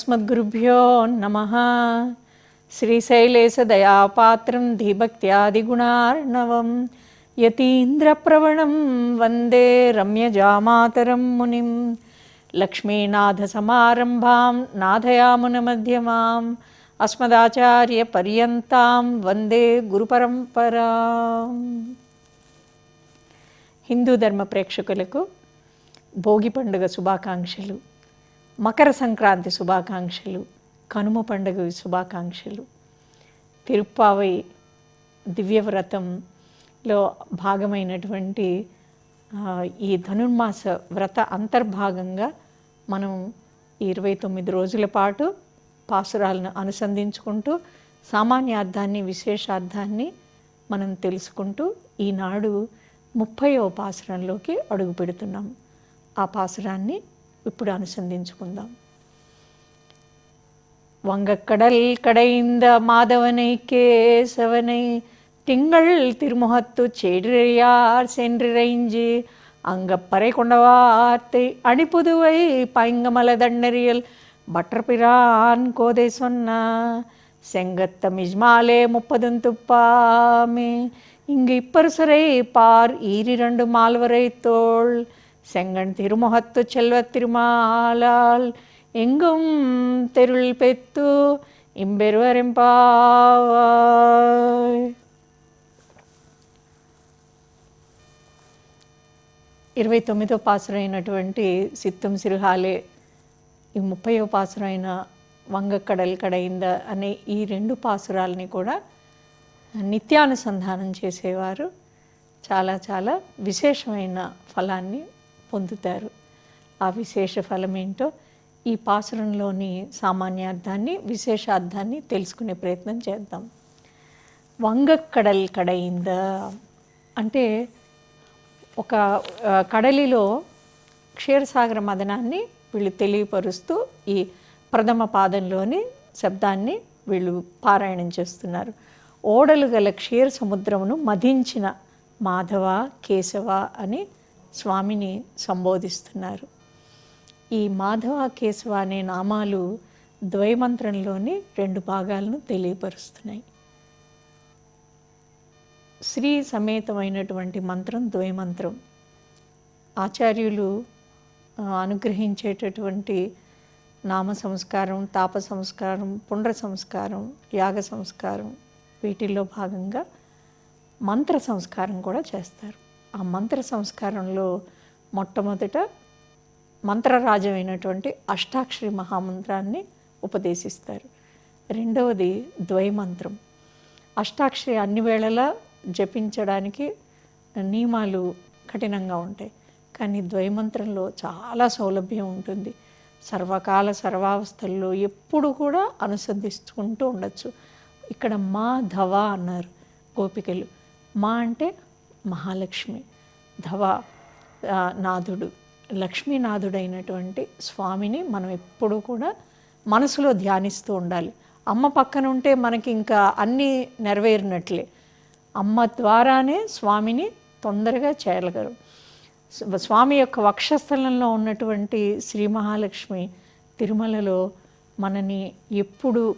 అస్మద్గురుభ్యో నమ శ్రీశైలేశయాపాత్రం ధీభక్త్యాదిగుణార్ణవం యతీంద్రప్రవణం వందే రమ్యజామాతరం మునిం లక్ష్మీనాథసమారంభాం నాథయామునమధ్యమాం అస్మదాచార్యపర్యంతం వందే గురుపరంపరా హిందూ ధర్మ ప్రేక్షకులకు భోగి పండుగ శుభాకాంక్షలు। మకర సంక్రాంతి శుభాకాంక్షలు కనుమ పండుగ శుభాకాంక్షలు తిరుప్పావై దివ్యవ్రతంలో భాగమైనటువంటి ఈ ధనుర్మాస వ్రత అంతర్భాగంగా మనం ఇరవై తొమ్మిది రోజుల పాటు పాసురాలను అనుసంధించుకుంటూ సామాన్యార్థాన్ని విశేషార్థాన్ని మనం తెలుసుకుంటూ ఈనాడు ముప్పైవ పాసురంలోకి అడుగు పెడుతున్నాం ఆ పాసురాన్ని ఇప్పుడు అనుసంధించుకుందాం வங்கக்கடல் கடைந்த மாதவனை கேசவனை திங்கள் திருமுகத்து செடியார் சென்றிறைஞ்சு அங்கப்பறை கொண்ட வார்த்தை அணிப்புதுவை பைங்கமல தண்டரியல் பட்டர்பிரான் கோதை சொன்னா செங்கத்த மிஜ்மாலே முப்பதும் துப்பாமே இங்கு இப்பருசரை பார் ஈரிரண்டு மால்வரை தோள் செங்கன் திருமுகத்து செல்வத் திருமாலால் எங்கும் தெருள் பெத்து இம்பெருவரெம்பாவாய் ఇరవై తొమ్మిదో పాసురం అయినటువంటి సిత్తం సిరుహాలే ఈ ముప్పైవ పాసురం అయిన వంగ కడల్ కడైంద అనే ఈ రెండు పాసురాలని కూడా నిత్యానుసంధానం చేసేవారు చాలా చాలా విశేషమైన ఫలాన్ని పొందుతారు. ఆ విశేష ఫలం ఏంటో ఈ పాసురంలోని సామాన్యార్థాన్ని విశేషార్థాన్ని తెలుసుకునే ప్రయత్నం చేద్దాం. వంగక్కడల్ కడయింద? అంటే ఒక కడలిలో క్షీరసాగర మదనాన్ని వీళ్ళు తెలియపరుస్తూ ఈ ప్రథమ పాదంలోని శబ్దాన్ని వీళ్ళు పారాయణం చేస్తున్నారు. ఓడలు గల క్షీర సముద్రమును మధించిన మాధవ కేశవ అని స్వామిని సంబోధిస్తున్నారు. ఈ మాధవ కేశవ అనే నామాలు ద్వైమంత్రంలోని రెండు భాగాలను తెలియపరుస్తున్నాయి. శ్రీ సమేతమైనటువంటి మంత్రం ద్వైమంత్రం. ఆచార్యులు అనుగ్రహించేటటువంటి నామ సంస్కారం తాప సంస్కారం పుండ్ర సంస్కారం యాగ సంస్కారం వీటిల్లో భాగంగా మంత్ర సంస్కారం కూడా చేస్తారు. ఆ మంత్ర సంస్కారంలో మొట్టమొదట మంత్రరాజమైనటువంటి అష్టాక్షరి మహామంత్రాన్ని ఉపదేశిస్తారు. రెండవది ద్వైమంత్రం. అష్టాక్షరి అన్ని వేళలా జపించడానికి నియమాలు కఠినంగా ఉంటాయి. కానీ ద్వైమంత్రంలో చాలా సౌలభ్యం ఉంటుంది. సర్వకాల సర్వావస్థల్లో ఎప్పుడు కూడా అనుసంధిస్తుంటూ ఉండొచ్చు. ఇక్కడ మా ధవ అన్నారు గోపికలు. మా అంటే మహాలక్ష్మి ధవ నాథుడు. లక్ష్మీనాథుడైనటువంటి స్వామిని మనం ఎప్పుడూ కూడా మనసులో ధ్యానిస్తూ ఉండాలి. అమ్మ పక్కన ఉంటే మనకి ఇంకా అన్నీ నెరవేరినట్లే. అమ్మ ద్వారానే స్వామిని తొందరగా చేయగలరు. స్వామి యొక్క వక్షస్థలంలో ఉన్నటువంటి శ్రీ మహాలక్ష్మి తిరుమలలో మనని ఎప్పుడు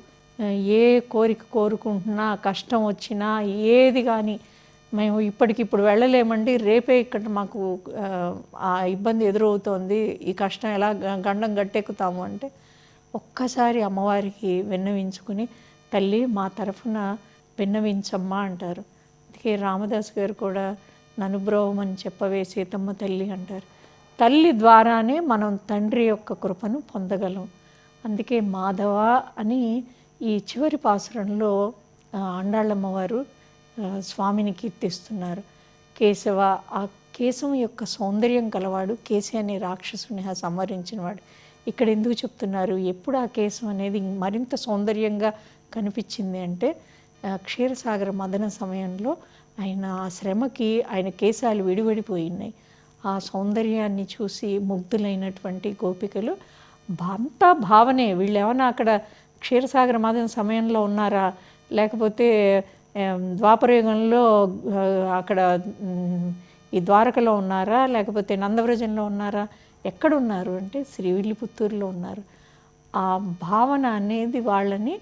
ఏ కోరిక కోరుకుంటున్నా కష్టం వచ్చినా ఏది కానీ మేము ఇప్పటికిప్పుడు వెళ్ళలేమండి. రేపే ఇక్కడ మాకు ఆ, ఇబ్బంది ఎదురవుతోంది. ఈ కష్టం ఎలా గ- గండం గట్టెక్కుతాము అంటే ఒక్కసారి అమ్మవారికి విన్నవించుకుని తల్లి మా తరఫున విన్నవించమ్మా అంటారు. అందుకే రామదాస్ గారు కూడా నన్ను చెప్పవే సీతమ్మ తల్లి అంటారు. తల్లి ద్వారానే మనం తండ్రి యొక్క కృపను పొందగలం. అందుకే మాధవ అని ఈ చివరి పాసురంలో అండాళ్ళమ్మవారు స్వామిని కీర్తిస్తున్నారు. కేశవ ఆ కేశవం యొక్క సౌందర్యం కలవాడు కేశి అనే రాక్షసుని సంహరించినవాడు ఇక్కడ ఎందుకు చెప్తున్నారు? ఎప్పుడు ఆ కేశం అనేది మరింత సౌందర్యంగా కనిపించింది అంటే క్షీరసాగర మదన సమయంలో ఆయన ఆ శ్రమకి ఆయన కేశాలు విడివడిపోయినాయి ఆ సౌందర్యాన్ని చూసి ముగ్ధులైనటువంటి గోపికలు అంతా భావనే వీళ్ళు ఏమన్నా అక్కడ క్షీరసాగర మదన సమయంలో ఉన్నారా? లేకపోతే ద్వాపరయుగంలో అక్కడ ఈ ద్వారకలో ఉన్నారా? లేకపోతే నందవ్రజంలో ఉన్నారా? ఎక్కడున్నారు? అంటే శ్రీవిల్లిపుత్తూరులో ఉన్నారు. ఆ భావన అనేది వాళ్ళని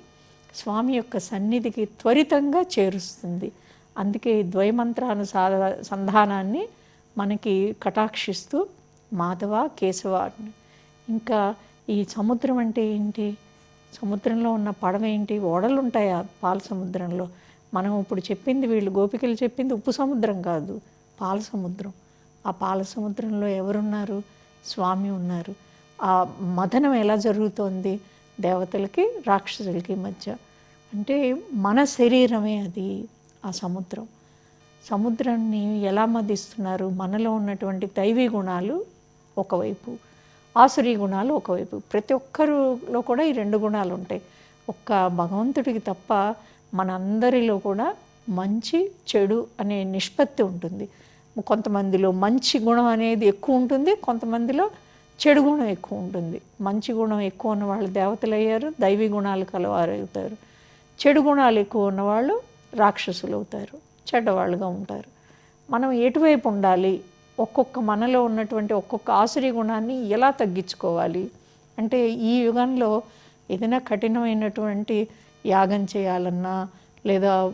స్వామి యొక్క సన్నిధికి త్వరితంగా చేరుస్తుంది. అందుకే ఈ ద్వైమంత్రానుసార సంధానాన్ని మనకి కటాక్షిస్తూ మాధవ కేశవ ఇంకా ఈ సముద్రం అంటే ఏంటి? సముద్రంలో ఉన్న పడవ ఏంటి? ఓడలు ఉంటాయా పాల సముద్రంలో మనం ఇప్పుడు చెప్పింది వీళ్ళు గోపికలు చెప్పింది ఉప్పు సముద్రం కాదు పాల సముద్రం. ఆ పాల సముద్రంలో ఎవరున్నారు? స్వామి ఉన్నారు. ఆ మదనం ఎలా జరుగుతోంది? దేవతలకి రాక్షసులకి మధ్య. అంటే మన శరీరమే అది ఆ సముద్రం. సముద్రాన్ని ఎలా మదిస్తున్నారు? మనలో ఉన్నటువంటి దైవీ గుణాలు ఒకవైపు ఆసురీ గుణాలు ఒకవైపు. ప్రతి ఒక్కరిలో కూడా ఈ రెండు గుణాలు ఉంటాయి ఒక్క భగవంతుడికి తప్ప మనందరిలో కూడా మంచి చెడు అనే నిష్పత్తి ఉంటుంది. కొంతమందిలో మంచి గుణం అనేది ఎక్కువ ఉంటుంది కొంతమందిలో చెడు గుణం ఎక్కువ ఉంటుంది. మంచి గుణం ఎక్కువ ఉన్న వాళ్ళు దేవతలు అయ్యారు దైవీ గుణాలు కలవారు అవుతారు. చెడు గుణాలు ఎక్కువ ఉన్నవాళ్ళు రాక్షసులు అవుతారు చెడ్డవాళ్ళుగా ఉంటారు. మనం ఎటువైపు ఉండాలి? ఒక్కొక్క మనలో ఉన్నటువంటి ఒక్కొక్క ఆసురి గుణాన్ని ఎలా తగ్గించుకోవాలి? అంటే ఈ యుగంలో ఏదైనా కఠినమైనటువంటి యాగం చేయాలన్నా లేదా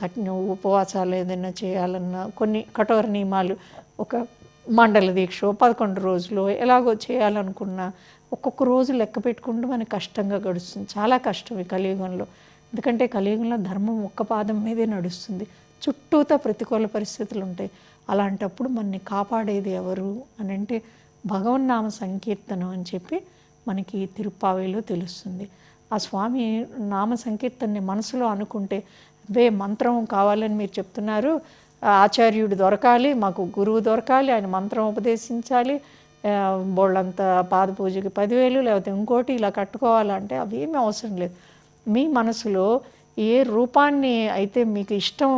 కఠిన ఉపవాసాలు ఏదైనా చేయాలన్నా కొన్ని కఠోర నియమాలు ఒక మండల దీక్ష పదకొండు రోజులు ఎలాగో చేయాలనుకున్నా ఒక్కొక్క రోజు లెక్క పెట్టుకుంటూ మనకి కష్టంగా గడుస్తుంది. చాలా కష్టం ఈ కలియుగంలో. ఎందుకంటే కలియుగంలో ధర్మం ఒక్క పాదం మీదే నడుస్తుంది. చుట్టూతా ప్రతికూల పరిస్థితులు ఉంటాయి. అలాంటప్పుడు మనని కాపాడేది ఎవరు అని అంటే భగవన్నామ సంకీర్తనం అని చెప్పి మనకి తిరుప్పావిలో తెలుస్తుంది. ఆ స్వామి నామ సంకీర్తనని మనసులో అనుకుంటే వే మంత్రం కావాలని మీరు చెప్తున్నారు. ఆచార్యుడు దొరకాలి మాకు గురువు దొరకాలి ఆయన మంత్రం ఉపదేశించాలి. బోళ్ళంత పాద పూజకి పదివేలు లేకపోతే ఇంకోటి ఇలా కట్టుకోవాలంటే అవేమీ అవసరం లేదు. మీ మనసులో ఏ రూపాన్ని అయితే మీకు ఇష్టం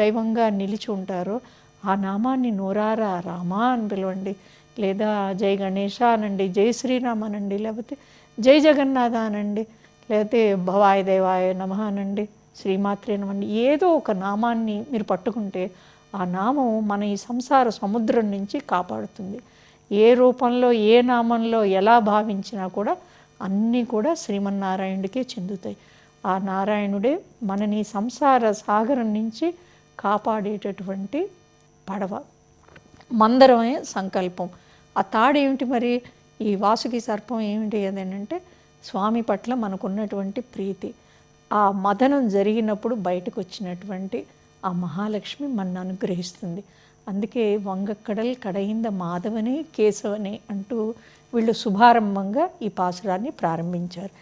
దైవంగా నిలిచి ఉంటారో ఆ నామాన్ని నోరారా రామా అని పిలవండి. లేదా జై గణేష అనండి జై శ్రీరామ్ అనండి లేకపోతే జై జగన్నాథ అనండి. లేకపోతే భవాయ దేవాయ నమ అనండి శ్రీమాత్రే నమండి ఏదో ఒక నామాన్ని మీరు పట్టుకుంటే ఆ నామం మన ఈ సంసార సముద్రం నుంచి కాపాడుతుంది. ఏ రూపంలో ఏ నామంలో ఎలా భావించినా కూడా అన్నీ కూడా శ్రీమన్నారాయణుడికే చెందుతాయి. ఆ నారాయణుడే మనని సంసార సాగరం నుంచి కాపాడేటటువంటి పడవ. మందరమే సంకల్పం. ఆ తాడు ఏమిటి మరి? ఈ వాసుకి సర్పం ఏమిటి అదేంటంటే స్వామి పట్ల మనకున్నటువంటి ప్రీతి ఆ మదనం జరిగినప్పుడు బయటకు వచ్చినటువంటి ఆ మహాలక్ష్మి మన అనుగ్రహిస్తుంది. అందుకే వంగక్కడల్ కడయింద మాధవనే కేశవనే అంటూ వీళ్ళు శుభారంభంగా ఈ పాసురాన్ని ప్రారంభించారు.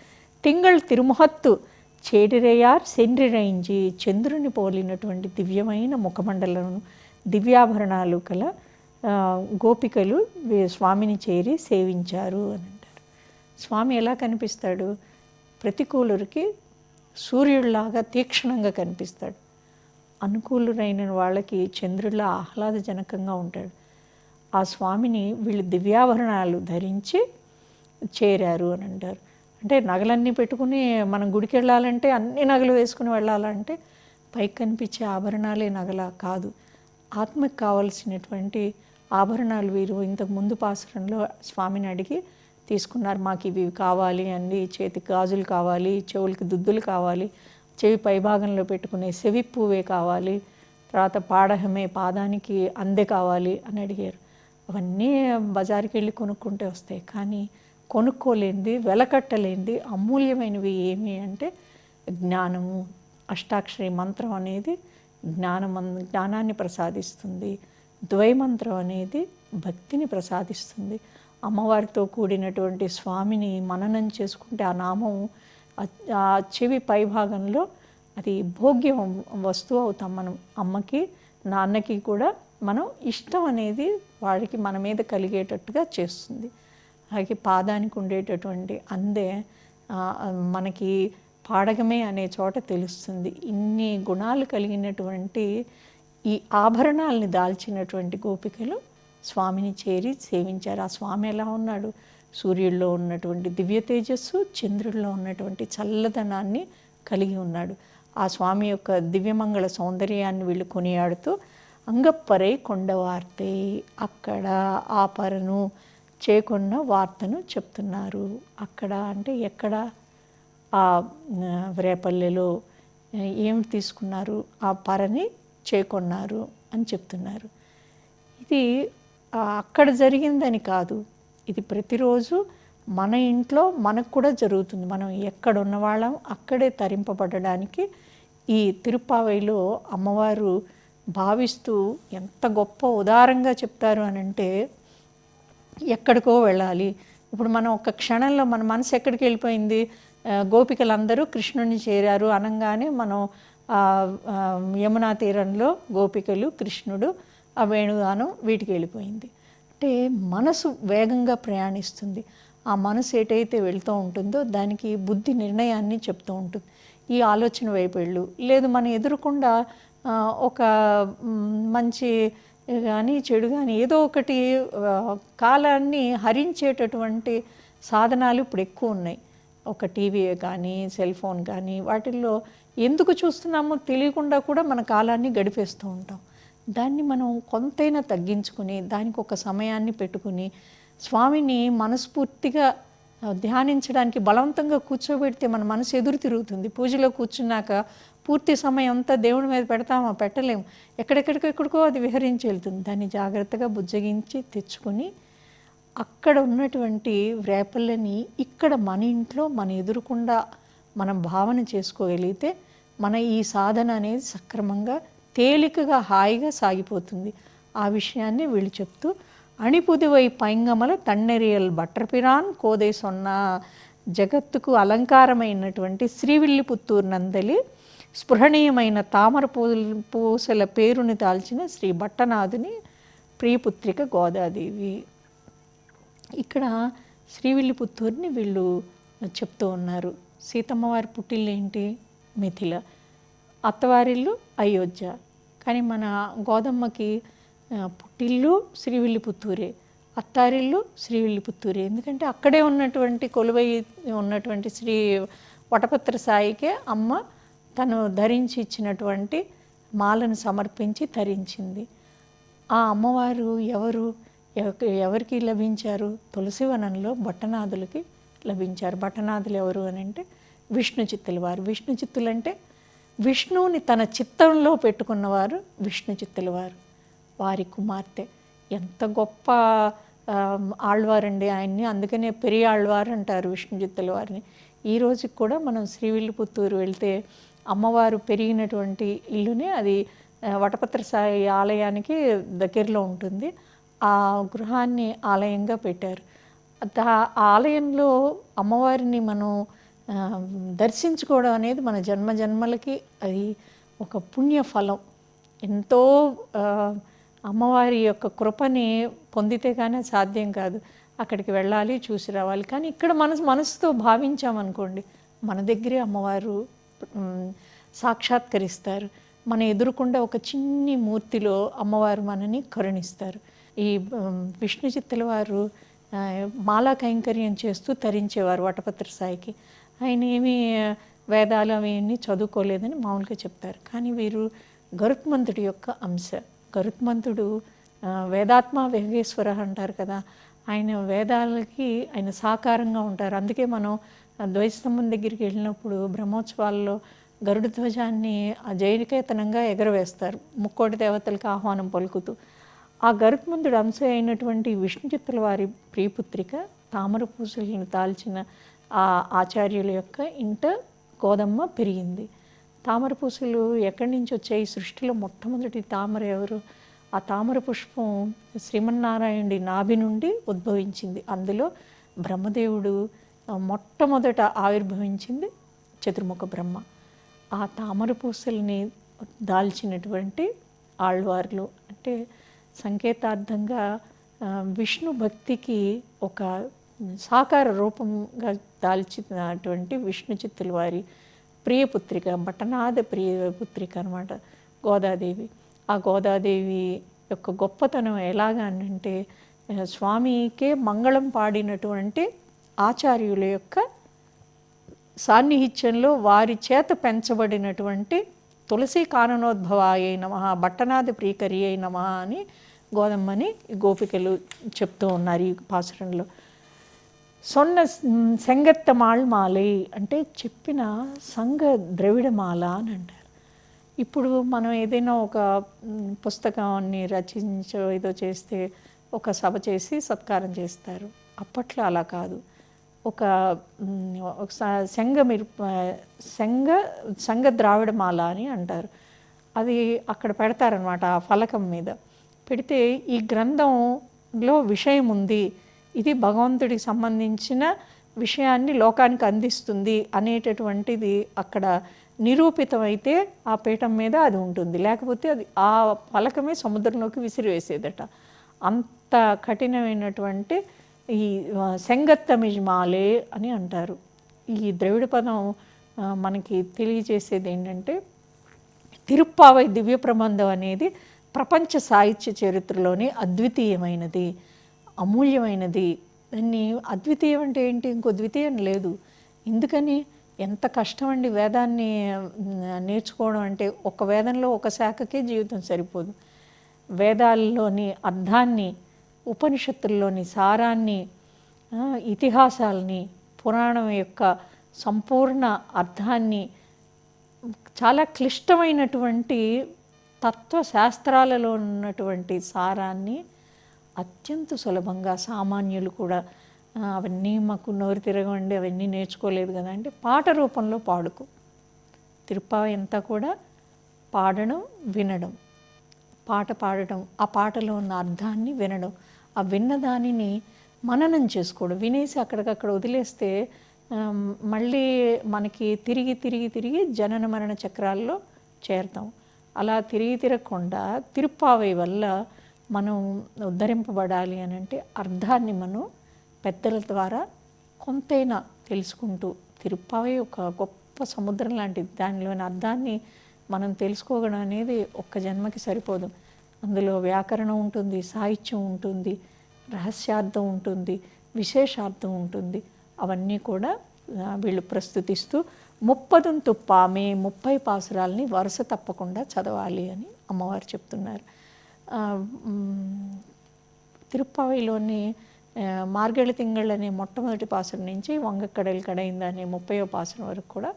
తింగళ్ తిరుమహత్తు చేడిరేయార్ సెండ్రిరైంచి చంద్రుని పోలినటువంటి దివ్యమైన ముఖమండలను దివ్యాభరణాలు కల గోపికలు స్వామిని చేరి సేవించారు అని. స్వామి ఎలా కనిపిస్తాడు? ప్రతికూలురికి సూర్యుడిలాగా తీక్షణంగా కనిపిస్తాడు. అనుకూలురైన వాళ్ళకి చంద్రుడిలా ఆహ్లాదజనకంగా ఉంటాడు. ఆ స్వామిని వీళ్ళు దివ్యాభరణాలు ధరించి చేరారు అని అంటారు. అంటే నగలన్నీ పెట్టుకుని మనం గుడికి వెళ్ళాలంటే అన్ని నగలు వేసుకుని వెళ్ళాలంటే పైకి కనిపించే ఆభరణాలే నగల కాదు. ఆత్మకు కావలసినటువంటి ఆభరణాలు వీరు ఇంతకు ముందు పాసురంలో స్వామిని అడిగి తీసుకున్నారు. మాకు ఇవి కావాలి అండి. చేతికి గాజులు కావాలి చెవులకి దుద్దులు కావాలి చెవి పైభాగంలో పెట్టుకునే సెవి పువ్వే కావాలి తర్వాత పాడహమే పాదానికి అందె కావాలి అని అడిగారు. అవన్నీ బజారుకి వెళ్ళి కొనుక్కుంటే వస్తాయి. కానీ కొనుక్కోలేనిది వెలకట్టలేనిది అమూల్యమైనవి ఏమి అంటే జ్ఞానము అష్టాక్షరి మంత్రం అనేది జ్ఞానం జ్ఞానాన్ని ప్రసాదిస్తుంది. ద్వైమంత్రం అనేది భక్తిని ప్రసాదిస్తుంది. అమ్మవారితో కూడినటువంటి స్వామిని మననం చేసుకుంటే ఆ నామం ఆ- చెవి పైభాగంలో అది భోగ్యం వస్తువు అవుతాం మనం. అమ్మకి నాన్నకి కూడా మనం ఇష్టం అనేది వాడికి మన మీద కలిగేటట్టుగా చేస్తుంది. అలాగే పాదానికి ఉండేటటువంటి అందే మనకి పాడగమే అనే చోట తెలుస్తుంది. ఇన్ని గుణాలు కలిగినటువంటి ఈ ఆభరణాలని దాల్చినటువంటి గోపికలు స్వామిని చేరి సేవించారు. ఆ స్వామి ఎలా ఉన్నాడు? సూర్యుల్లో ఉన్నటువంటి దివ్య తేజస్సు చంద్రుల్లో ఉన్నటువంటి చల్లదనాన్ని కలిగి ఉన్నాడు. ఆ స్వామి యొక్క దివ్యమంగళ సౌందర్యాన్ని వీళ్ళు కొనియాడుతూ అంగప్పరై కొండవార్తే అక్కడ ఆ పరను చేకొన్న వార్తను చెప్తున్నారు. అక్కడ అంటే ఎక్కడ? ఆ రేపల్లెలో ఏం తీసుకున్నారు? ఆ పరని చేకొన్నారు అని చెప్తున్నారు. ఇది అక్కడ జరిగిందని కాదు. ఇది ప్రతిరోజు మన ఇంట్లో మనకు కూడా జరుగుతుంది. మనం ఎక్కడున్న వాళ్ళం అక్కడే తరింపబడడానికి ఈ తిరుపావైలో అమ్మవారు భావిస్తూ ఎంత గొప్ప ఉదారంగా చెప్తారు అని అంటే ఎక్కడికో వెళ్ళాలి. ఇప్పుడు మనం ఒక క్షణంలో మన మనసు ఎక్కడికి వెళ్ళిపోయింది? గోపికలందరూ కృష్ణుని చేరారు అనగానే మనం యమునా తీరంలో గోపికలు కృష్ణుడు ఆ వేణుగానం వీటికి వెళ్ళిపోయింది. అంటే మనసు వేగంగా ప్రయాణిస్తుంది. ఆ మనసు ఏటైతే వెళ్తూ ఉంటుందో దానికి బుద్ధి నిర్ణయాన్ని చెప్తూ ఉంటుంది. ఈ ఆలోచన వైపు వెళ్ళు. లేదు మనం ఎదురుకుండా ఒక మంచి కానీ చెడు కానీ ఏదో ఒకటి కాలాన్ని హరించేటటువంటి సాధనాలు ఇప్పుడు ఎక్కువ ఉన్నాయి. ఒక టీవీ కానీ సెల్ ఫోన్ కానీ వాటిల్లో ఎందుకు చూస్తున్నామో తెలియకుండా కూడా మన కాలాన్ని గడిపేస్తూ ఉంటాం. దాన్ని మనం కొంతైనా తగ్గించుకుని దానికి ఒక సమయాన్ని పెట్టుకుని స్వామిని మనస్ఫూర్తిగా ధ్యానించడానికి బలవంతంగా కూర్చోబెడితే మన మనసు ఎదురు తిరుగుతుంది. పూజలో కూర్చున్నాక పూర్తి సమయం అంతా దేవుడి మీద పెడతామా? పెట్టలేము ఎక్కడెక్కడికెక్కడికో అది విహరించి వెళ్తుంది. దాన్ని జాగ్రత్తగా బుజ్జగించి తెచ్చుకొని అక్కడ ఉన్నటువంటి వేపల్లని ఇక్కడ మన ఇంట్లో మన ఎదురుకుండా మనం భావన చేసుకోగలిగితే మన ఈ సాధన అనేది సక్రమంగా తేలికగా హాయిగా సాగిపోతుంది. ఆ విషయాన్ని వీళ్ళు చెప్తూ అణిపుదివై పైంగమల తన్నెరియల్ బట్టర్పిరాన్ కోదే సొన్న జగత్తుకు అలంకారమైనటువంటి శ్రీవిల్లిపుత్తూరు నందలి స్పృహణీయమైన తామర పూసల పేరుని దాల్చిన శ్రీ భట్టనాథుని ప్రియపుత్రిక గోదాదేవి. ఇక్కడ శ్రీవిల్లిపుత్తూరుని వీళ్ళు చెప్తూ ఉన్నారు. సీతమ్మవారి పుట్టిల్లు ఏంటి మిథిల. అత్తవారిల్లు అయోధ్య. కానీ మన గోదమ్మకి పుట్టిల్లు శ్రీవిల్లిపుత్తూరే అత్తారిల్లు శ్రీవిల్లిపుత్తూరే. ఎందుకంటే అక్కడే ఉన్నటువంటి కొలువై ఉన్నటువంటి శ్రీ వటపత్ర సాయికే అమ్మ తను ధరించి ఇచ్చినటువంటి మాలను సమర్పించి ధరించింది ఆ అమ్మవారు ఎవరు? ఎవ- ఎవరికి లభించారు? తులసివనంలో భట్టనాథులకి లభించారు. భట్టనాథులు ఎవరు అని అంటే విష్ణు చిత్తుల వారు. విష్ణు చిత్తులు అంటే విష్ణువుని తన చిత్తంలో పెట్టుకున్నవారు విష్ణు చిత్తుల వారు వారి కుమార్తె ఎంత గొప్ప ఆళ్వారండి ఆయన్ని. అందుకనే పెరియ ఆళ్వారు అంటారు విష్ణు చిత్తుల వారిని ఈ రోజుకి కూడా మనం శ్రీవిల్లిపుత్తూరు వెళ్తే అమ్మవారు పెరిగినటువంటి ఇల్లునే అది వటపత్ర సాయి ఆలయానికి దగ్గరలో ఉంటుంది. ఆ గృహాన్ని ఆలయంగా పెట్టారు. ఆ ఆలయంలో అమ్మవారిని మనం దర్శించుకోవడం అనేది మన జన్మ జన్మలకి అది ఒక పుణ్య ఫలం ఎంతో అమ్మవారి యొక్క కృపని పొందితే కానీ సాధ్యం కాదు. అక్కడికి వెళ్ళాలి చూసి రావాలి. కానీ ఇక్కడ మనసు మనసుతో భావించామనుకోండి మన దగ్గరే అమ్మవారు సాక్షాత్కరిస్తారు. మన ఎదురుకుండా ఒక చిన్ని మూర్తిలో అమ్మవారు మనని కరుణిస్తారు. ఈ విష్ణు చిత్తల వారు మాలా కైంకర్యం చేస్తూ తరించేవారు వటపత్ర సాయికి. ఆయన ఏమీ వేదాలు అవి అన్నీ చదువుకోలేదని మామూలుగా చెప్తారు. కానీ వీరు గరుత్మంతుడి యొక్క అంశ. గరుత్మంతుడు వేదాత్మ వేగేశ్వర అంటారు కదా ఆయన వేదాలకి ఆయన సాకారంగా ఉంటారు. అందుకే మనం ద్వైస్తంభం దగ్గరికి వెళ్ళినప్పుడు బ్రహ్మోత్సవాల్లో గరుడ ధ్వజాన్ని ఆ జైనికేతనంగా ఎగరవేస్తారు. ముక్కోటి దేవతలకు ఆహ్వానం పలుకుతూ. ఆ గరుత్మంతుడు అంశ అయినటువంటి విష్ణు చిత్తుల వారి ప్రియపుత్రిక తామర పూసలను దాల్చిన ఆ ఆచార్యుల యొక్క ఇంట గోదమ్మ పెరిగింది. తామర పూసలు ఎక్కడి నుంచి వచ్చాయి? సృష్టిలో మొట్టమొదటి తామర ఎవరు? ఆ తామర పుష్పం శ్రీమన్నారాయణుడి నాభి నుండి ఉద్భవించింది. అందులో బ్రహ్మదేవుడు మొట్టమొదట ఆవిర్భవించింది చతుర్ముఖ బ్రహ్మ. ఆ తామర పూసల్ని దాల్చినటువంటి ఆళ్వార్లు అంటే సంకేతార్థంగా విష్ణు భక్తికి ఒక సాకార రూపంగా దాల్చినటువంటి విష్ణు చిత్తుల వారి ప్రియపుత్రిక భట్టనాథ ప్రియపుత్రిక అనమాట గోదాదేవి. ఆ గోదాదేవి యొక్క గొప్పతనం ఎలాగానంటే స్వామికే మంగళం పాడినటువంటి ఆచార్యుల యొక్క సాన్నిహిత్యంలో వారి చేత పెంచబడినటువంటి తులసి కాననోద్భవాయ నమ భట్టనాథ ప్రియకరి అయి నమ అని గోదమ్మని గోపికలు చెప్తూ ఉన్నారు ఈ పాసురంలో. సొన్న సెంగత్తమాళ్ మాలే అంటే చెప్పిన సంఘ ద్రవిడమాల అని అంటారు ఇప్పుడు మనం ఏదైనా ఒక పుస్తకాన్ని రచించో ఏదో చేస్తే ఒక సభ చేసి సత్కారం చేస్తారు. అప్పట్లో అలా కాదు. ఒక మ్, ఒక సంగ మిరు సంఘ ద్రావిడమాల అని అంటారు. అది అక్కడ పెడతారనమాట ఆ ఫలకం మీద. పెడితే ఈ గ్రంథంలో విషయం ఉంది. ఇది భగవంతుడికి సంబంధించిన విషయాన్ని లోకానికి అందిస్తుంది అనేటటువంటిది అక్కడ నిరూపితమైతే ఆ పీఠం మీద అది ఉంటుంది. లేకపోతే అది ఆ ఫలకమే సముద్రంలోకి విసిరివేసేదట. అంత కఠినమైనటువంటి ఈ ఆ, సెంగత్తమిజ్మాలే అని అంటారు. ఈ ద్రవిడ పదం మనకి తెలియజేసేది ఏంటంటే తిరుప్పావై దివ్య ప్రబంధం అనేది ప్రపంచ సాహిత్య చరిత్రలోనే అద్వితీయమైనది. అమూల్యమైనది. దాన్ని అద్వితీయం అంటే ఏంటి? ఇంకో ద్వితీయం లేదు. ఎందుకని? ఎంత కష్టం అండి వేదాన్ని నేర్చుకోవడం అంటే ఒక వేదంలో ఒక శాఖకే జీవితం సరిపోదు. వేదాల్లోని అర్థాన్ని ఉపనిషత్తుల్లోని సారాన్ని ఇతిహాసాలని పురాణం యొక్క సంపూర్ణ అర్థాన్ని చాలా క్లిష్టమైనటువంటి తత్వశాస్త్రాలలో ఉన్నటువంటి సారాన్ని అత్యంత సులభంగా సామాన్యులు కూడా అవన్నీ మాకు నోరు తిరగండి అవన్నీ నేర్చుకోలేదు కదా అంటే పాట రూపంలో పాడుకో. తిరుప్పావ అంతా కూడా పాడడం వినడం. పాట పాడటం ఆ పాటలో ఉన్న అర్థాన్ని వినడం. ఆ విన్న దానిని మననం చేసుకోవడం. వినేసి అక్కడికక్కడ వదిలేస్తే మళ్ళీ మనకి తిరిగి తిరిగి తిరిగి జనన మరణ చక్రాల్లో చేరతాం. అలా తిరిగి తిరగకుండా తిరుప్పావై వల్ల మనం ఉద్ధరింపబడాలి అని అంటే అర్థాన్ని మనం పెద్దల ద్వారా కొంతైనా తెలుసుకుంటూ తిరుప్పావై ఒక గొప్ప సముద్రం లాంటిది దానిలోని అర్థాన్ని మనం తెలుసుకోవడం అనేది ఒక్క జన్మకి సరిపోదు. అందులో వ్యాకరణం ఉంటుంది సాహిత్యం ఉంటుంది రహస్యార్థం ఉంటుంది విశేషార్థం ఉంటుంది. అవన్నీ కూడా వీళ్ళు ప్రస్తుతిస్తూ ముప్పదంతు పామే ముప్పై పాసురాల్ని వరుస తప్పకుండా చదవాలి అని అమ్మవారు చెప్తున్నారు. తిరుప్పావిలోని మార్గళి తింగళ్ళు అనే మొట్టమొదటి పాసరం నుంచి వంగక్కడలు కడైంది అనే ముప్పయో పాసరం వరకు కూడా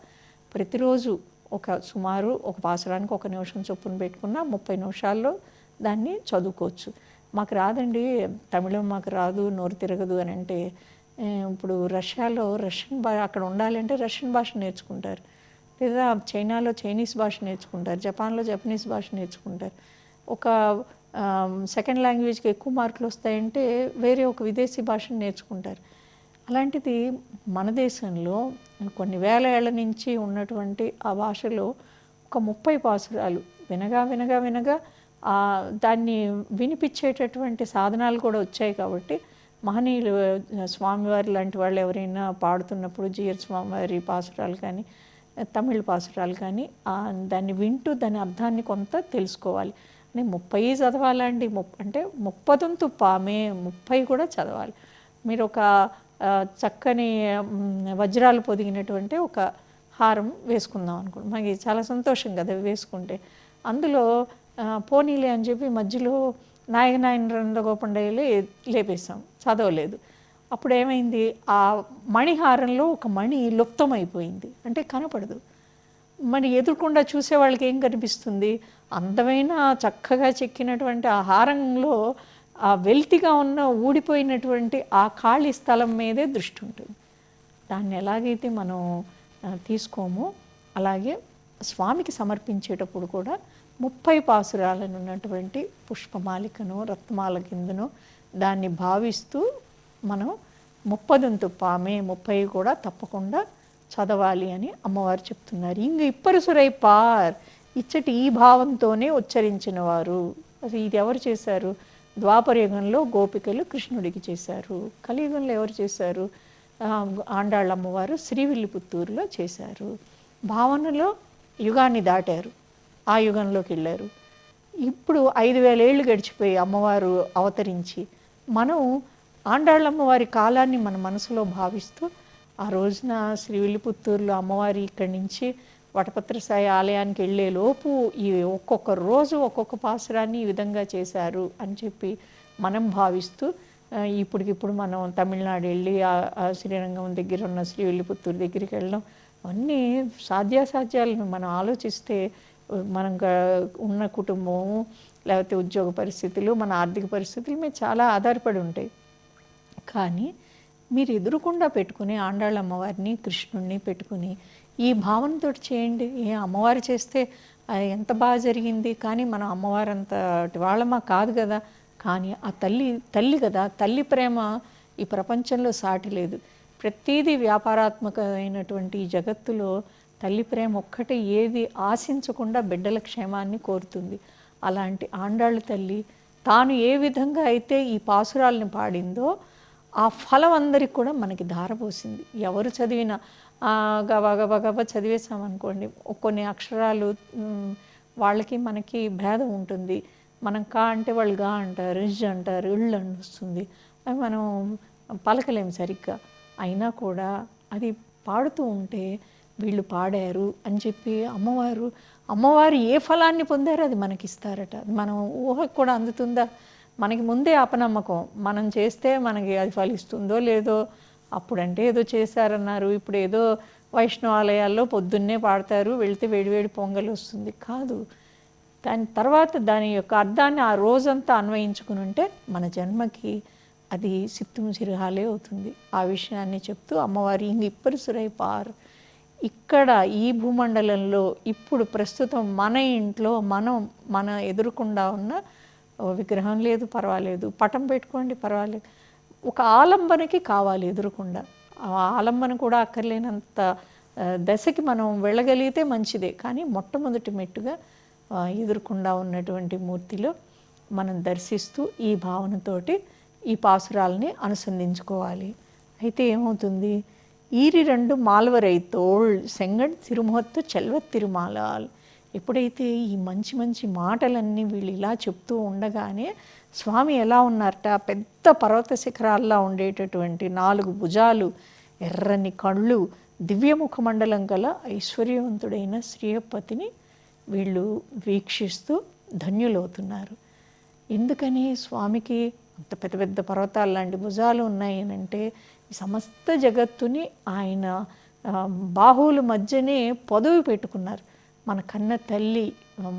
ప్రతిరోజు ఒక సుమారు ఒక పాసరానికి ఒక నిమిషం చొప్పున పెట్టుకున్న ముప్పై నిమిషాల్లో దాన్ని చదువుకోవచ్చు. మాకు రాదండి తమిళం మాకు రాదు నోరు తిరగదు అని అంటే ఇప్పుడు రష్యాలో రష్యన్ భా అక్కడ ఉండాలంటే రష్యన్ భాష నేర్చుకుంటారు. లేదా చైనాలో చైనీస్ భాష నేర్చుకుంటారు జపాన్లో జపనీస్ భాష నేర్చుకుంటారు. ఒక సెకండ్ లాంగ్వేజ్కి ఎక్కువ మార్కులు వస్తాయంటే వేరే ఒక విదేశీ భాషను నేర్చుకుంటారు. అలాంటిది మన దేశంలో కొన్ని వేల ఏళ్ళ నుంచి ఉన్నటువంటి ఆ భాషలో ఒక ముప్పై పాసురాలు వినగా వినగా వినగా దాన్ని వినిపించేటటువంటి సాధనాలు కూడా వచ్చాయి కాబట్టి మహనీయులు స్వామివారి లాంటి వాళ్ళు ఎవరైనా పాడుతున్నప్పుడు జిఆర్ స్వామివారి పాసురాలు కానీ తమిళ పాసురాలు కానీ దాన్ని వింటూ దాని అర్థాన్ని కొంత తెలుసుకోవాలి. నేను ముప్పై చదవాలండి. ముప్ అంటే ముప్పదంతు పామే ముప్పై కూడా చదవాలి. మీరు ఒక చక్కని వజ్రాలు పొదిగినటువంటి ఒక హారం వేసుకుందాం అనుకోండి మనకి చాలా సంతోషం కదా వేసుకుంటే. అందులో పోనీలే అని చెప్పి మధ్యలో నాయకనాయన రంగగోపండయ్యలే లేపేశాం. చదవలేదు. అప్పుడు ఏమైంది ఆ మణిహారంలో ఒక మణి లుప్తమైపోయింది. అంటే కనపడదు. మరి ఎదురుకుండా చూసే వాళ్ళకి ఏం కనిపిస్తుంది? అందమైన చక్కగా చెక్కినటువంటి ఆ హారంలో ఆ వెల్తిగా ఉన్న ఊడిపోయినటువంటి ఆ ఖాళీ స్థలం మీదే దృష్టి ఉంటుంది. దాన్ని ఎలాగైతే మనం తీసుకోమో అలాగే స్వామికి సమర్పించేటప్పుడు కూడా ముప్పై పాసురాలను ఉన్నటువంటి పుష్పమాలికను రత్నమాల కిందను దాన్ని భావిస్తూ మనం ముప్పదంతు పామే ముప్పై కూడా తప్పకుండా చదవాలి అని అమ్మవారు చెప్తున్నారు. ఇంక ఇప్పరుసురై పార్ ఇచ్చటి ఈ భావంతోనే ఉచ్చరించిన వారు అసలు ఇది ఎవరు చేశారు? ద్వాపర యుగంలో గోపికలు కృష్ణుడికి చేశారు. కలియుగంలో ఎవరు చేశారు? ఆండాళ్ళ అమ్మవారు శ్రీవిల్లిపుత్తూరులో చేశారు. భావనలో యుగాన్ని దాటారు. ఆ యుగంలోకి వెళ్ళారు. ఇప్పుడు ఐదు వేల ఏళ్ళు గడిచిపోయి అమ్మవారు అవతరించి మనం ఆండాళ్ళమ్మవారి కాలాన్ని మన మనసులో భావిస్తూ ఆ రోజున శ్రీవిల్లిపుత్తూరులో అమ్మవారి ఇక్కడి నుంచి వటపత్రసాయి ఆలయానికి వెళ్ళే లోపు ఈ ఒక్కొక్క రోజు ఒక్కొక్క పాసురాన్ని ఈ విధంగా చేశారు అని చెప్పి మనం భావిస్తూ ఇప్పటికిప్పుడు మనం తమిళనాడు వెళ్ళి శ్రీరంగం దగ్గర ఉన్న శ్రీవిల్లిపుత్తూరు దగ్గరికి వెళ్ళడం అన్నీ సాధ్యాసాధ్యాలను మనం ఆలోచిస్తే మనం ఉన్న కుటుంబము లేకపోతే ఉద్యోగ పరిస్థితులు మన ఆర్థిక పరిస్థితుల మీద చాలా ఆధారపడి ఉంటాయి. కానీ మీరు ఎదురుకుండా పెట్టుకుని ఆండాళ్ళ అమ్మవారిని కృష్ణుణ్ణి పెట్టుకుని ఈ భావనతో చేయండి. ఏ అమ్మవారు చేస్తే అది ఎంత బాగా జరిగింది? కానీ మనం అమ్మవారు అంత వాళ్ళమా కాదు కదా. కానీ ఆ తల్లి తల్లి కదా. తల్లి ప్రేమ ఈ ప్రపంచంలో సాటి లేదు ప్రతిదీ వ్యాపారాత్మకమైనటువంటి ఈ జగత్తులో తల్లి ప్రేమ ఒక్కటే ఏది ఆశించకుండా బిడ్డల క్షేమాన్ని కోరుతుంది. అలాంటి ఆండాళ్ళ తల్లి తాను ఏ విధంగా అయితే ఈ పాసురాలను పాడిందో ఆ ఫలం అందరికి కూడా మనకి ధారపోసింది ఎవరు చదివినా ఆ, గబా గబా గబా చదివేసామనుకోండి కొన్ని అక్షరాలు వాళ్ళకి మనకి భేదం ఉంటుంది. మనం కా అంటే వాళ్ళు గా అంటారు ఇజ్ అంటారు ఇళ్ళు అని వస్తుంది. అవి మనం పలకలేము సరిగ్గా. అయినా కూడా అది పాడుతూ ఉంటే వీళ్ళు పాడారు అని చెప్పి అమ్మవారు అమ్మవారు ఏ ఫలాన్ని పొందారో అది మనకి ఇస్తారట. మనం ఊహకు కూడా అందుతుందా? మనకి ముందే అపనమ్మకం మనం చేస్తే మనకి అది ఫలిస్తుందో లేదో అప్పుడంటే ఏదో చేశారన్నారు. ఇప్పుడు ఏదో వైష్ణవాలయాల్లో పొద్దున్నే పాడతారు వెళితే వేడివేడి పొంగల్ వస్తుంది. కాదు. దాని తర్వాత దాని యొక్క అర్థాన్ని ఆ రోజంతా అన్వయించుకుని ఉంటే మన జన్మకి అది సిత్తుం సిరహాలే అవుతుంది. ఆ విషయాన్ని చెప్తూ అమ్మవారి ఇంక ఇప్పరు సురైపార్. ఇక్కడ ఈ భూమండలంలో ఇప్పుడు ప్రస్తుతం మన ఇంట్లో మనం మన ఎదురుకుండా ఉన్న విగ్రహం లేదు పర్వాలేదు. పటం పెట్టుకోండి పర్వాలేదు. ఒక ఆలంబనకి కావాలి ఎదురుకుండా. ఆ ఆలంబన కూడా అక్కర్లేనంత దశకి మనం వెళ్ళగలిగితే మంచిదే. కానీ మొట్టమొదటి మెట్టుగా ఎదురుకుండా ఉన్నటువంటి మూర్తిలో మనం దర్శిస్తూ ఈ భావనతోటి ఈ పాసురాలని అనుసంధించుకోవాలి. అయితే ఏమవుతుంది? ఈరి రెండు మాల్వరై తోళ్ సెంగడ్ తిరుమొత్తు చెల్వ తిరుమాలాల్ ఎప్పుడైతే ఈ మంచి మంచి మాటలన్నీ వీళ్ళు ఇలా చెప్తూ ఉండగానే స్వామి ఎలా ఉన్నారట? పెద్ద పర్వత శిఖరాల్లో ఉండేటటువంటి నాలుగు భుజాలు ఎర్రని కళ్ళు దివ్యముఖ మండలం గల ఐశ్వర్యవంతుడైన శ్రీయపతిని వీళ్ళు వీక్షిస్తూ ధన్యులవుతున్నారు. ఎందుకని స్వామికి అంత పెద్ద పెద్ద పర్వతాలు లాంటి భుజాలు ఉన్నాయి అంటే సమస్త జగత్తుని ఆయన బాహువుల మధ్యనే పదవి పెట్టుకున్నారు. మన కన్న తల్లి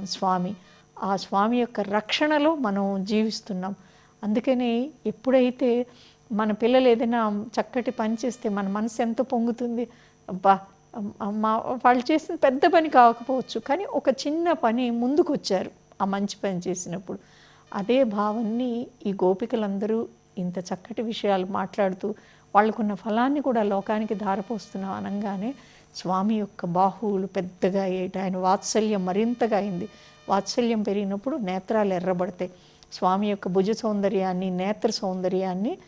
స్వామి. ఆ స్వామి యొక్క రక్షణలో మనం జీవిస్తున్నాం. అందుకని ఎప్పుడైతే మన పిల్లలు ఏదైనా చక్కటి పని చేస్తే మన మనసు ఎంత పొంగుతుంది అబ్బా మా వాళ్ళు చేసిన పెద్ద పని కాకపోవచ్చు కానీ ఒక చిన్న పని ముందుకు వచ్చారు ఆ మంచి పని చేసినప్పుడు. అదే భావాన్ని ఈ గోపికలందరూ ఇంత చక్కటి విషయాలు మాట్లాడుతూ వాళ్ళకున్న ఫలాన్ని కూడా లోకానికి ధారపోస్తున్నాం అనగానే స్వామి యొక్క బాహువులు పెద్దగా అయ్యేట ఆయన వాత్సల్యం మరింతగా అయింది. వాత్సల్యం పెరిగినప్పుడు నేత్రాలు ఎర్రబడతాయి. స్వామి యొక్క భుజ సౌందర్యాన్ని నేత్ర సౌందర్యాన్ని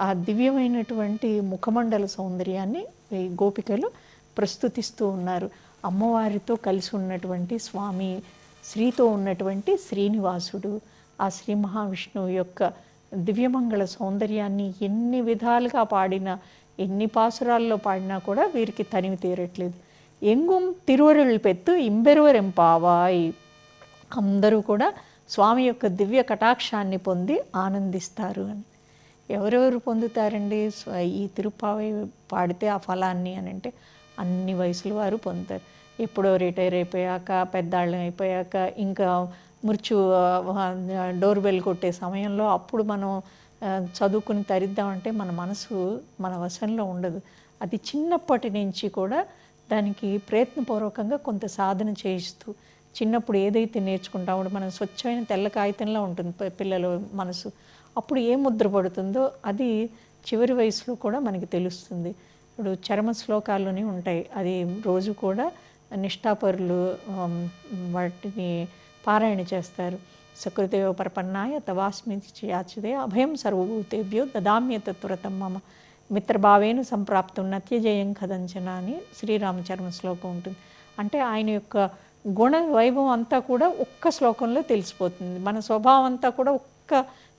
ఆ దివ్యమైనటువంటి ముఖమండల సౌందర్యాన్ని ఈ గోపికలు ప్రస్తుతిస్తూ ఉన్నారు. అమ్మవారితో కలిసి ఉన్నటువంటి స్వామి శ్రీతో ఉన్నటువంటి శ్రీనివాసుడు ఆ శ్రీ మహావిష్ణువు యొక్క దివ్యమంగళ సౌందర్యాన్ని ఎన్ని విధాలుగా పాడిన ఎన్ని పాసురాల్లో పాడినా కూడా వీరికి తనివి తీరట్లేదు. ఎంగుం తిరువరుళ్ళు పెత్తు ఇంబెరువరెంపావాయ్ అందరూ కూడా స్వామి యొక్క దివ్య కటాక్షాన్ని పొంది ఆనందిస్తారు అని. ఎవరెవరు పొందుతారండి? ఈ తిరుపావై పాడితే ఆ ఫలాన్ని అని అంటే అన్ని వయసుల వారు పొందుతారు. ఎప్పుడో రిటైర్ అయిపోయాక పెద్దాళ్ళం అయిపోయాక ఇంకా మృత్యు డోర్ బెల్ కొట్టే సమయంలో అప్పుడు మనం చదువుకుని తరిద్దామంటే మన మనసు మన వశంలో ఉండదు. అది చిన్నప్పటి నుంచి కూడా దానికి ప్రయత్నపూర్వకంగా కొంత సాధన చేయిస్తూ చిన్నప్పుడు ఏదైతే నేర్చుకుంటామో మనం స్వచ్ఛమైన తెల్ల కాగితంలో ఉంటుంది పిల్లల మనసు. అప్పుడు ఏ ముద్ర పడుతుందో అది చివరి వయసులో కూడా మనకి తెలుస్తుంది. ఇప్పుడు చర్మ శ్లోకాల్లోనే ఉంటాయి. అది రోజు కూడా నిష్ఠాపరులు వాటిని పారాయణ చేస్తారు. సకృదేవ పరపన్నాయ తవాస్మితి యాచిదే అభయం సర్వభూతేభ్యో దదామ్యతత్వరతం మమ మిత్రభావేన సంప్రాప్తం నత్యజయం కదంచన అని శ్రీరామచర్మ శ్లోకం ఉంటుంది। అంటే ఆయన యొక్క గుణ వైభవం అంతా కూడా ఒక్క శ్లోకంలో తెలిసిపోతుంది। మన స్వభావం అంతా కూడా ఒక్క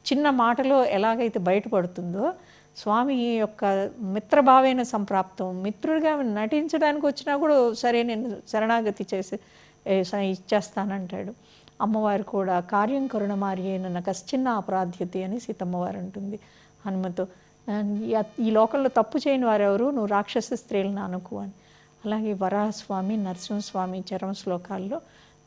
చిన్న మాటలో ఎలాగైతే బయటపడుతుందో స్వామి యొక్క మిత్రభావైన సంప్రాప్తం మిత్రుడిగా నటించడానికి వచ్చినా కూడా సరే నేను శరణాగతి చేసి ఏ, అంటాడు ఇచ్చేస్తానంటాడు। అమ్మవారు కూడా కార్యం కరుణమారి అయిన కశ్చిన్న అపరాధ్యత అని సీతమ్మవారు అంటుంది. హనుమతో ఈ- లోకంలో తప్పు చేయని వారెవరు? నువ్వు రాక్షస స్త్రీలను అనుకు అని. అలాగే వరాహస్వామి నరసింహస్వామి చరమ శ్లోకాల్లో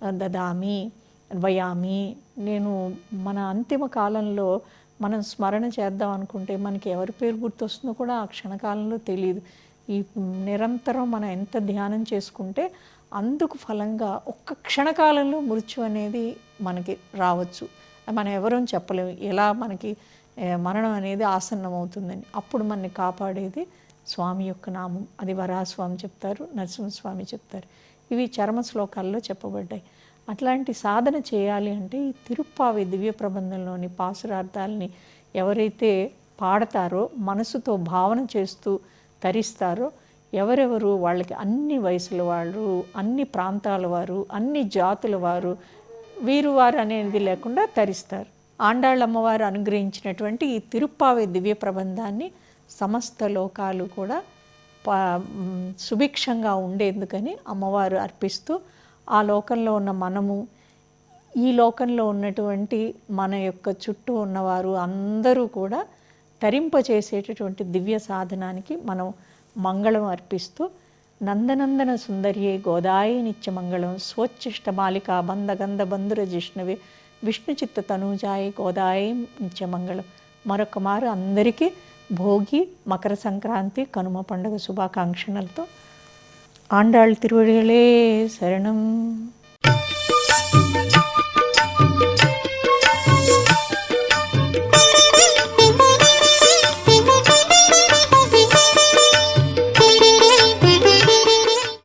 దదామి వయామి నేను మన అంతిమ కాలంలో మనం స్మరణ చేద్దాం అనుకుంటే మనకి ఎవరి పేరు గుర్తొస్తుందో కూడా ఆ క్షణకాలంలో తెలియదు ఈ నిరంతరం మనం ఎంత ధ్యానం చేసుకుంటే అందుకు ఫలంగా ఒక్క క్షణకాలంలో మృత్యు అనేది మనకి రావచ్చు. మనం ఎవరూ చెప్పలేము. ఎలా మనకి మరణం అనేది ఆసన్నమవుతుందని. అప్పుడు మనని కాపాడేది స్వామి యొక్క నామం. అది వరాహస్వామి చెప్తారు నరసింహస్వామి చెప్తారు. ఇవి చర్మ శ్లోకాల్లో చెప్పబడ్డాయి. అట్లాంటి సాధన చేయాలి అంటే ఈ తిరుప్పావి దివ్య ప్రబంధంలోని పాసురార్థాలని ఎవరైతే పాడతారో మనసుతో భావన చేస్తూ తరిస్తారో ఎవరెవరు వాళ్ళకి అన్ని వయసుల వాళ్ళు అన్ని ప్రాంతాల వారు అన్ని జాతుల వారు వీరు వారు అనేది లేకుండా తరిస్తారు. ఆండాళ్ళమ్మవారు అనుగ్రహించినటువంటి ఈ తిరుప్పావి దివ్య ప్రబంధాన్ని సమస్త లోకాలు కూడా ప- సుభిక్షంగా ఉండేందుకని అమ్మవారు అర్పిస్తూ ఆ లోకంలో ఉన్న మనము ఈ లోకంలో ఉన్నటువంటి మన యొక్క చుట్టూ ఉన్నవారు అందరూ కూడా తరింపచేసేటటువంటి దివ్య సాధనానికి మనం మంగళం అర్పిస్తూ నందనందన సుందర్యే గోదాయి నిత్యమంగళం స్వచ్ఛిష్ట బాలిక బంధగంధ బంధుర జిష్ణవి విష్ణు చిత్త తనూజాయి గోదాయి నిత్యమంగళం మరొక మారు అందరికీ భోగి మకర సంక్రాంతి కనుమ పండుగ శుభాకాంక్షలతో ఆండాళ్ తిరువడిகளே శరణం.